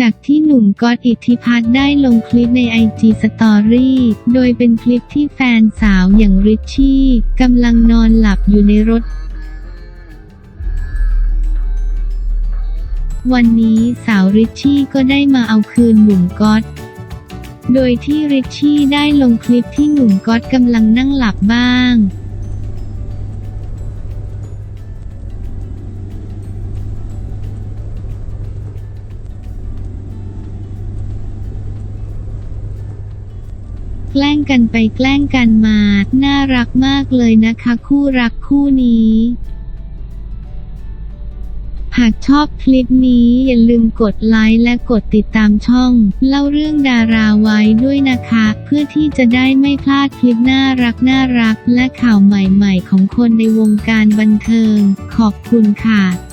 จากที่หนุ่มก๊อตอิทธิพัฒน์ได้ลงคลิปในไอจีสตอรี่โดยเป็นคลิปที่แฟนสาวอย่างริชชี่กำลังนอนหลับอยู่ในรถ วันนี้สาวริชชี่ก็ได้มาเอาคืนหนุ่มก๊อตโดยที่ริชชี่ได้ลงคลิปที่หนุ่มก๊อตกำลังนั่งหลับบ้าง แกล้งกันไปแกล้งกันมา น่ารักมากเลยนะคะคู่รักคู่นี้หากชอบคลิปนี้อย่าลืมกดไลค์และกดติดตามช่อง เล่าเรื่องดาราไว้ด้วยนะคะ เพื่อที่จะได้ไม่พลาดคลิปน่ารักน่ารักและข่าวใหม่ๆ ของคนในวงการบันเทิง ขอบคุณค่ะ